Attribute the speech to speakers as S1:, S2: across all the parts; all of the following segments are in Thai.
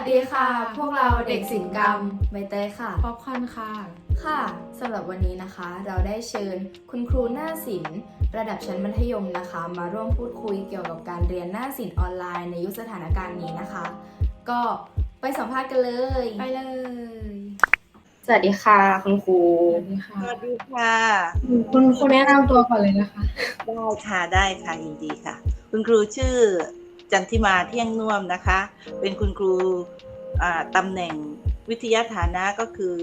S1: สดีค่ะ พวกเราเด็กศิลปกรรมใบเตยค่ะ
S2: ป๊อปคอร์นค่ะ
S1: ค่ะสำหรับวันนี้นะคะ เราได้เชิญคุณครูหน้าศิลป์ระดับชั้นมัธยมนะคะ มาร่วมพูดคุยเกี่ยวกับการเรียนหน้าศิลป์ออนไลน์ในยุคสถานการณ์นี้นะคะ ก็ไปสัมภาษณ์กันเลย
S2: ไปเลย
S1: สวัสดีค่ะ คุณครู
S2: สวัสดีค่ะ
S3: สวัสดีค่ะ
S2: คุณครูแนะนำตัวก่อนเลยนะคะ
S3: ได้ค่ะ ได้ค่ะยินดีค่ะ คุณครูชื่อ จันทิมาเที่ยงน่วมนะคะ เป็นคุณครูตำแหน่งวิทยาฐานะก็คือ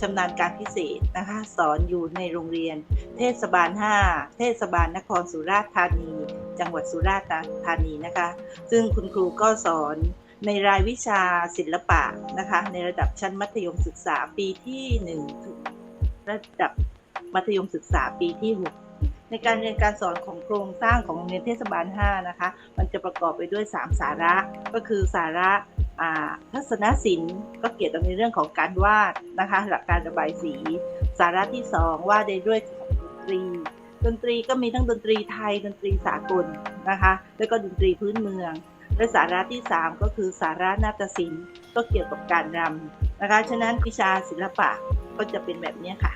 S3: ชำนาญการพิเศษนะคะ สอนอยู่ในโรงเรียน เทศบาล 5 เทศบาลนครสุราษฎร์ธานี จังหวัดสุราษฎร์ธานีนะคะ ซึ่งคุณครูก็สอนในรายวิชาศิลปะนะคะ ในระดับชั้นมัธยมศึกษาปีที่ 1 ถึงระดับมัธยมศึกษาปีที่ 6 ในการเรียนการสอนของโครงสร้างของโรงเรียนเทศบาล 5 นะคะ มันจะประกอบไปด้วย 3 สาระ ก็คือสาระาทัศนศิลป์ก็เกี่ยวกับในเรื่องของการวาดนะคะ หลักการระบายสี สาระที่ 2 ว่าในด้วยดนตรี ดนตรีก็มีทั้งดนตรีไทย ดนตรีสากลนะคะ แล้วก็ดนตรีพื้นเมือง และสาระที่ 3 ก็คือสาระนาฏศิลป์ก็เกี่ยวกับการรำนะคะ ฉะนั้นวิชาศิลปะก็จะเป็นแบบนี้ค่ะ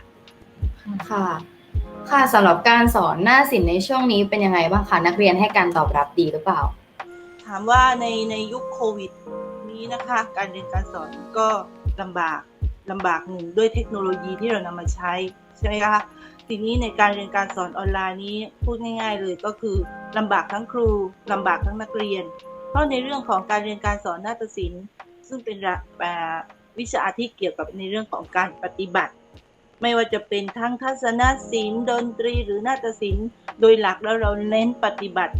S1: ค่ะ ค่ะสำหรับการสอนหน้าศิลป์ในช่วงนี้เป็นยังไงบ้างคะนักเรียนให้การตอบรับดีหรือเปล่า
S3: ถามว่าในในยุคโควิดนี้นะคะ การเรียนการสอนก็ลำบากลำบากหนึ่งด้วยเทคโนโลยีที่เรานำมาใช้ใช่ไหมคะทีนี้ในการเรียนการสอนออนไลน์นี้พูดง่าย ๆ เลยก็คือลำบากทั้งครูลำบากทั้งนักเรียน เพราะในเรื่องของการเรียนการสอนนาฏศิลป์ ซึ่งเป็นระอ่าวิชาที่เกี่ยวกับในเรื่องของการปฏิบัติ ไม่ว่าจะเป็นทั้งทัศนศิลป์ดนตรีหรือนาฏศิลป์ โดยหลักแล้วเราเน้นปฏิบัติ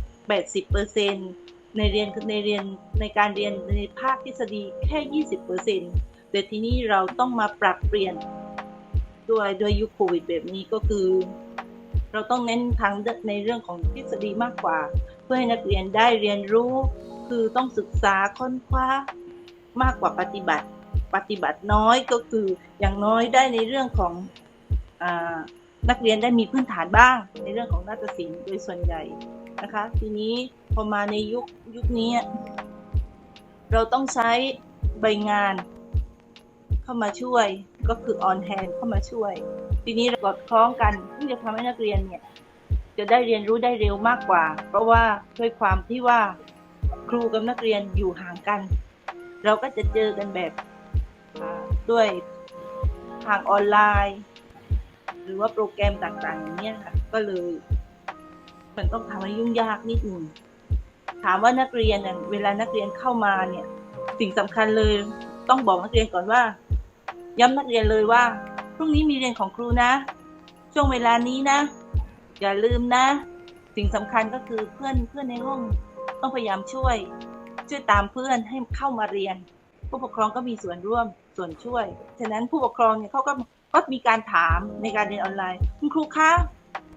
S3: 80%ในเรียนในเรียนในการเรียนในภาคทฤษฎีแค่ 20%แต่ทีนี้เราต้องมาปรับเปลี่ยนด้วยด้วยยุคโควิดแบบนี้ก็คือ เราต้องเน้นทางในเรื่องของทฤษฎีมากกว่า เพื่อให้นักเรียนได้เรียนรู้ คือต้องศึกษาค้นคว้ามากกว่าปฏิบัติ ปฏิบัติน้อยก็คืออย่างน้อยได้ในเรื่องของอนักเรียนได้มีพื้นฐานบ้าง ในเรื่องของนาฏศิลป์โดยส่วนใหญ่นะคะ ทีนี้พอมาในยุคยุคนี้ เราต้องใช้ใบงานเข้ามาช่วยก็คือออนแฮนเข้ามาช่วย ทีนี้เรากอดคล้องกันที่จะทำให้นักเรียนเนี่ยจะได้เรียนรู้ได้เร็วมากกว่า เพราะว่าด้วยความที่ว่าครูกับนักเรียนอยู่ห่างกัน เราก็จะเจอกันแบบ ด้วยทางออนไลน์ หรือว่าโปรแกรมต่างๆอย่างเนี้ยค่ะ ก็เลย มันต้องทำให้ยุ่งยากนิดหนึ่งถามว่านักเรียนเนี่ยเวลานักเรียนเข้ามาเนี่ย สิ่งสำคัญเลยต้องบอกนักเรียนก่อนว่า ย้ำนักเรียนเลยว่าพรุ่งนี้มีเรียนของครูนะ ช่วงเวลานี้นะ อย่าลืมนะ สิ่งสำคัญก็คือเพื่อนเพื่อนในห้องต้องพยายามช่วย ช่วยตามเพื่อนให้เข้ามาเรียน ผู้ปกครองก็มีส่วนร่วม ส่วนช่วย ฉะนั้นผู้ปกครองเนี่ยเขาก็ก็มีการถามในการเรียนออนไลน์ คุณครูคะ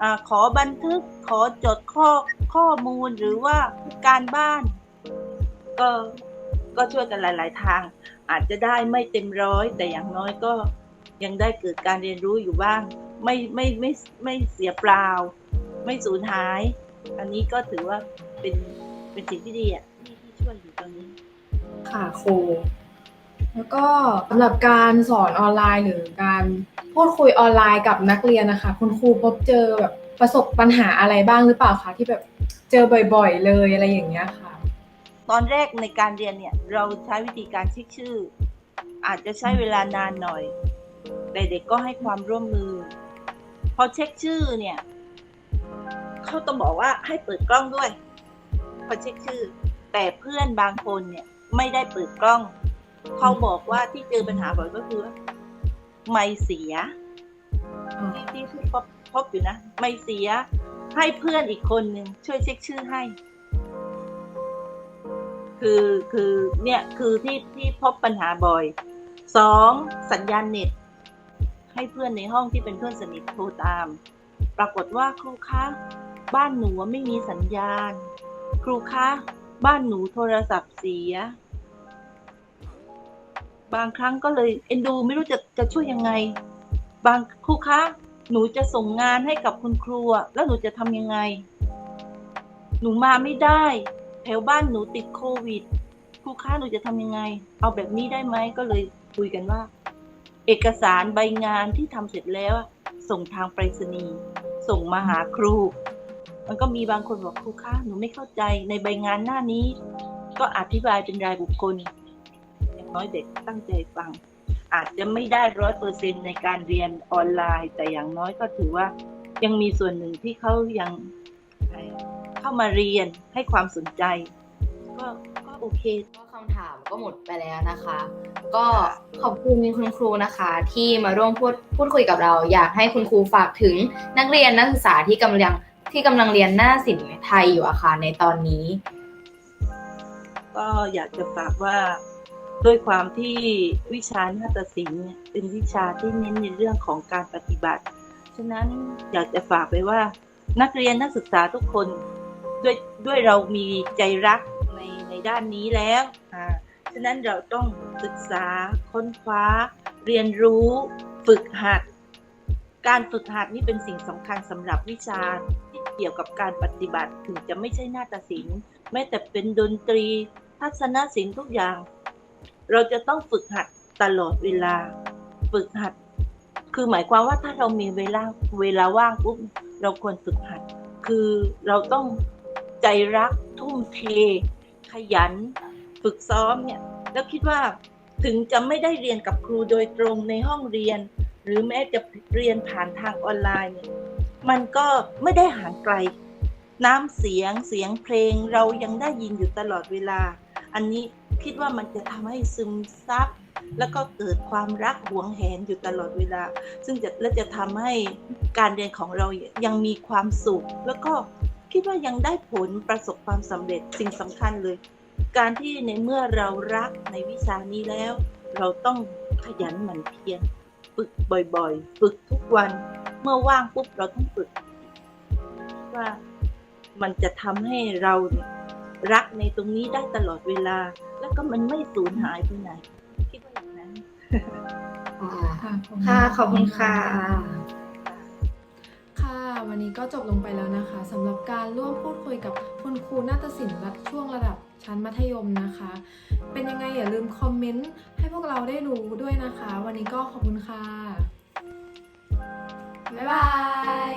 S3: อขอบันทึกขอจดข้อข้อมูลหรือว่าการบ้าน ก็ก็ช่วยกันหลาย ๆ ทาง อาจจะได้ไม่เต็มร้อย แต่อย่างน้อยก็ยังได้เกิดการเรียนรู้อยู่บ้าง ไม่ไม่ไม่ไม่เสียเปล่า ไม่สูญหาย อันนี้ก็ถือว่าเป็นเป็นสิ่งที่ดีอะที่ที่ช่วยอยู่ตอนนี้
S2: ค่ะครู แล้วก็สำหรับการสอนออนไลน์หรือการพูดคุยออนไลน์กับนักเรียนนะคะ คุณครูพบเจอแบบประสบปัญหาอะไรบ้างหรือเปล่าคะที่แบบเจอบ่อย ๆ เลยอะไรอย่างเงี้ยค่ะ
S3: ตอนแรกในการเรียนเนี่ยเราใช้วิธีการเช็คชื่อ อาจจะใช้เวลานานหน่อยแต่เด็กก็ให้ความร่วมมือ พอเช็คชื่อเนี่ยเขาต้องบอกว่าให้เปิดกล้องด้วย พอเช็คชื่อ แต่เพื่อนบางคนเนี่ยไม่ได้เปิดกล้อง เขาบอกว่าที่เจอปัญหาบ่อยก็คือว่าไม่เสียที่ที่ที่พบพบอยู่นะ ไม่เสีย ให้เพื่อนอีกคนหนึ่งช่วยเช็คชื่อให้ คือคือเนี่ยคือที่ที่พบปัญหาบ่อยสองสัญญาณเน็ต ให้เพื่อนในห้องที่เป็นเพื่อนสนิทโทรตาม ปรากฏว่าครูคะบ้านหนูไม่มีสัญญาณ ครูคะบ้านหนูโทรศัพท์เสีย บางครั้งก็เลยเอ็นดูไม่รู้จะจะช่วยยังไง บางครูคะหนูจะส่งงานให้กับคุณครูแล้วหนูจะทำยังไง หนูมาไม่ได้ แถวบ้านหนูติดโควิดครูคะหนูจะทำยังไง เอาแบบนี้ได้ไหมก็เลยคุยกันว่า เอกสารใบงานที่ทำเสร็จแล้ว ส่งทางไปรษณีย์ส่งมาหาครู มันก็มีบางคนบอกครูคะหนูไม่เข้าใจในใบงานหน้านี้ ก็อธิบายเป็นรายบุคคล น้อยเด็กตั้งใจฟัง อาจจะไม่ได้ร้อยเปอร์เซ็นในการเรียนออนไลน์ แต่อย่างน้อยก็ถือว่ายังมีส่วนหนึ่งที่เขายังเข้ามาเรียนให้ความสนใจ ก็ก็โอเค
S1: ก็คำถามก็หมดไปแล้วนะคะ ก็ขอบคุณคุณครูนะคะ ที่มาร่วมพูดพูดคุยกับเรา อยากให้คุณครูฝากถึงนักเรียนนักศึกษาที่กำลังที่กำลังเรียนหน้าศิลป์ไทยอยู่อะค่ะในตอนนี้
S3: ก็อยากจะฝากว่า ด้วยความที่วิชานาฏศิลป์เนี่ยเป็นวิชาที่เน้นในเรื่องของการปฏิบัติ ฉะนั้นอยากจะฝากไปว่า นักเรียนนักศึกษาทุกคนด้วยด้วยเรามีใจรักในในด้านนี้แล้วอ่าฉะนั้นเราต้องศึกษาค้นคว้า เรียนรู้ฝึกหัด การฝึกหัดนี่เป็นสิ่งสำคัญสำหรับวิชาที่เกี่ยวกับการปฏิบัติถึงจะไม่ใช่นาฏศิลป์แม้แต่เป็นดนตรี ทัศนศิลป์ทุกอย่าง เราจะต้องฝึกหัดตลอดเวลา ฝึกหัด คือหมายความว่าถ้าเรามีเวลาเวลาว่างปุ๊บเราควรฝึกหัด คือเราต้องใจรักทุ่มเท ขยัน ฝึกซ้อมเนี่ย แล้วคิดว่าถึงจะไม่ได้เรียนกับครูโดยตรงในห้องเรียน หรือแม้จะเรียนผ่านทางออนไลน์เนี่ยมันก็ไม่ได้ห่างไกล น้ำเสียงเสียงเพลงเรายังได้ยินอยู่ตลอดเวลา อันนี้คิดว่ามันจะทำให้ซึมซับแล้วก็เกิดความรักหวงแหนอยู่ตลอดเวลา ซึ่งจะและจะทำให้การเรียนของเรายังมีความสุข แล้วก็คิดว่ายังได้ผลประสบความสำเร็จสิ่งสำคัญเลย การที่ในเมื่อเรารักในวิชานี้แล้ว เราต้องขยันหมั่นเพียรฝึกบ่อยๆ ฝึกทุกวัน เมื่อว่างปุ๊บเราต้องฝึกว่ามันจะทำให้เราเนี่ย รักในตรงนี้ได้ตลอดเวลา แล้วก็มันไม่สูญหายไปไหน คิดว่าอย่างนั้น
S1: ค่ะ ขอบคุณค่ะ
S2: ค่ะ วันนี้ก็จบลงไปแล้วนะคะสำหรับการร่วมพูดคุยกับคุณครูนาฏศิลป์ระช่วงระดับชั้นมัธยมนะคะ เป็นยังไงอย่าลืมคอมเมนต์ให้พวกเราได้รู้ด้วยนะคะ วันนี้ก็ขอบคุณค่ะ
S1: บ๊ายบาย